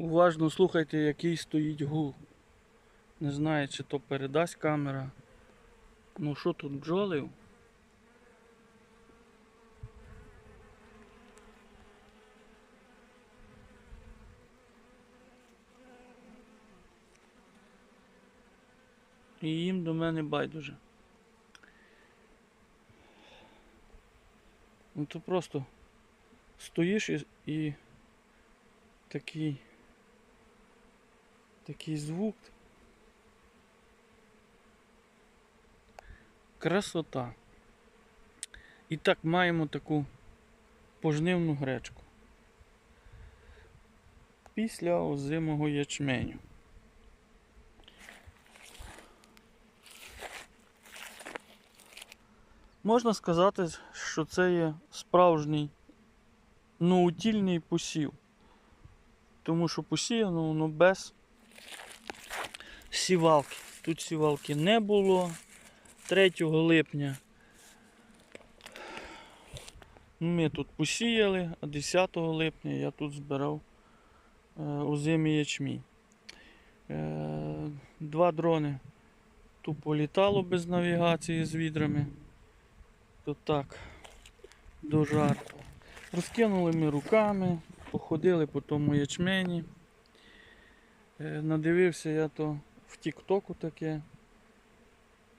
Уважно слухайте, який стоїть гул. Не знаю, чи то передасть камера. Ну що тут бджоли? І їм до мене байдуже. Ну то просто стоїш і, і такий такий звук. Красота. І так маємо таку пожнивну гречку. Після озимого ячменю. Можна сказати, що це є справжній ноутільний посів. Тому що посіяно воно без сівалки. Тут сівалки не було. 3 липня ми тут посіяли, а 10 липня я тут збирав е, озимий ячмінь. Е, два дрони тупо літало без навігації з відрами. То так, до жарту. Розкинули ми руками, походили по тому ячмені. Е, Надивився я то в Тіктоку таке.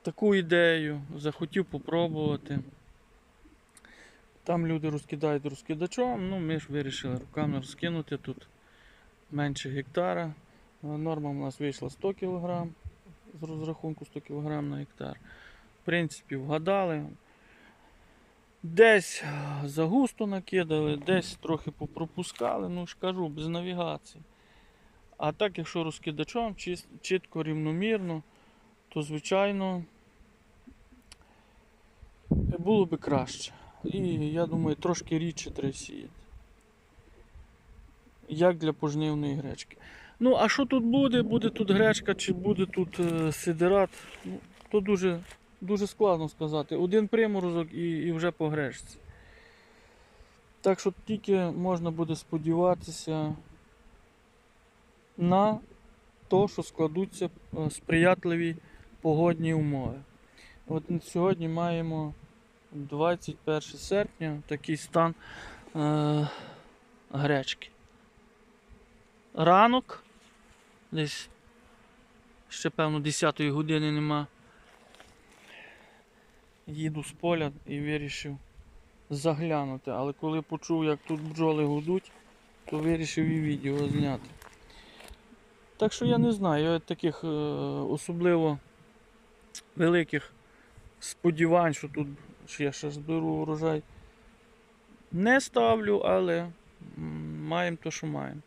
Таку ідею, захотів попробувати. Там люди розкидають розкидачом, ну ми ж вирішили руками розкинути тут менше гектара. Е, Норма в нас вийшла 100 кг з розрахунку 100 кг на гектар. В принципі, вгадали. Десь загусто накидали, десь трохи попропускали, ну ж кажу, без навігації. А так, якщо розкидачом чітко, рівномірно, то звичайно було би краще. І я думаю, трошки рідше треба сіяти. Як для пожнивної гречки. Ну, а що тут буде? Буде тут гречка чи буде тут е, сидират? Ну, то дуже, дуже складно сказати. Один приморозок і, і вже по гречці. Так що тільки можна буде сподіватися на те, що складуться е, сприятливі погодні умови. От сьогодні маємо 21 серпня, такий стан е, гречки. Ранок, десь ще певно 10 години нема. Їду з поля і вирішив заглянути, але коли почув, як тут бджоли гудуть, то вирішив і відео зняти. Так що я не знаю, я таких е, особливо великих сподівань, що тут що я ще зберу урожай, не ставлю, але маємо то, що маємо.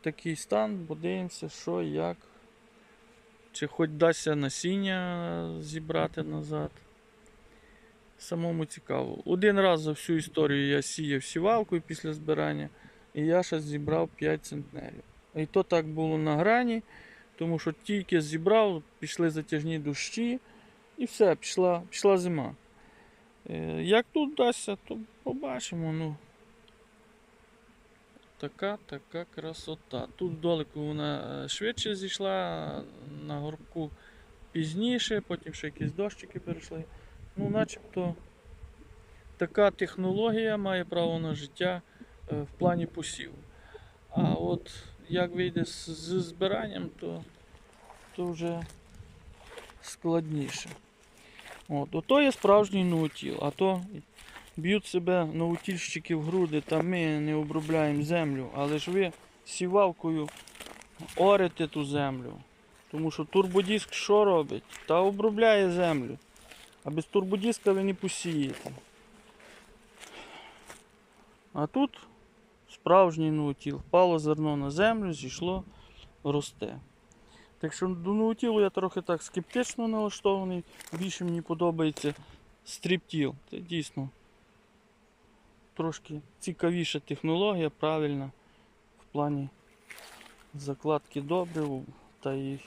Такий стан, подивимося, що, як. Чи хоч дасться насіння зібрати назад. Самому цікаво. Один раз за всю історію я сіяв сівалкою після збирання, і я ще зібрав 5 центнерів. І то так було на грані, тому що тільки зібрав, пішли затяжні дощі, і все, пішла, пішла зима. Е, Як тут дасться, то побачимо. Ну. Така така красота. Тут далеко вона е, швидше зійшла, на горбку пізніше, потім ще якісь дощики перейшли. Ну, начебто така технологія має право на життя е, в плані посіву. А от як вийде з, збиранням, то, то вже складніше. От, ото є справжній наутіл, а то б'ють себе наутільщики в груди, та ми не обробляємо землю, але ж ви сівалкою орете ту землю. Тому що турбодиск що робить? Та обробляє землю. А без турбодиска ви не посієте. А тут справжній наутіл. Впало зерно на землю, зійшло, росте. Так що до наутілу я трохи так скептично налаштований. Більше мені подобається стріптіл. Це дійсно трошки цікавіша технологія, правильна в плані закладки добрив та і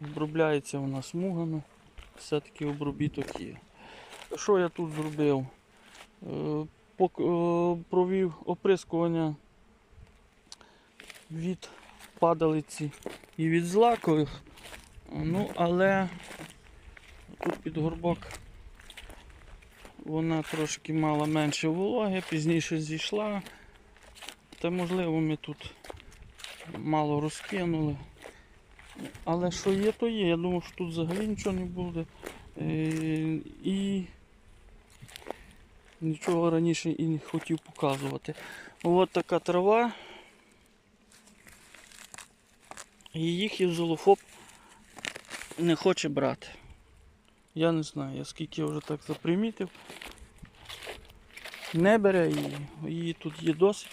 обробляється вона смугами. Все-таки обробіток є. Що я тут зробив? Е, Провів оприскування від падалиці і від злакових. Ну, але тут під горбок вона трошки мала менше вологи, пізніше зійшла. Та можливо ми тут мало розкинули. Але що є, то є. Я думав, що тут взагалі нічого не буде. Е, І нічого раніше і не хотів показувати. Ось така трава. І їх із золофоб не хоче брати. Я не знаю, я скільки вже так запримітив. Не бере її. Її тут є досить.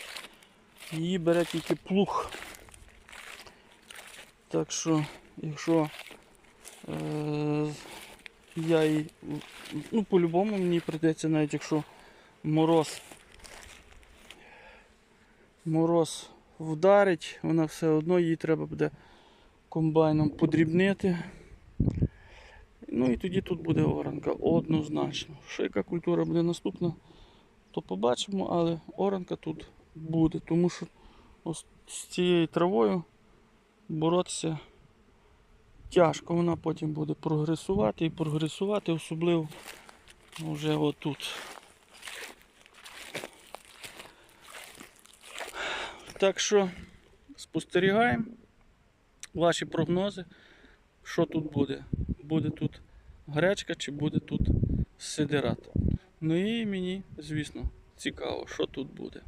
Її бере тільки плуг. Так що, якщо е, я її, ну, по-любому мені прийдеться, навіть якщо мороз, мороз вдарить, вона все одно її треба буде комбайном подрібнити. Ну і тоді тут буде оранка однозначно. Що яка культура буде наступна, то побачимо, але оранка тут буде, тому що ось з цією травою боротися тяжко. Вона потім буде прогресувати і прогресувати, особливо вже отут. Так що спостерігаємо ваші прогнози, що тут буде. Буде тут гречка чи буде тут сидират. Ну і мені, звісно, цікаво, що тут буде.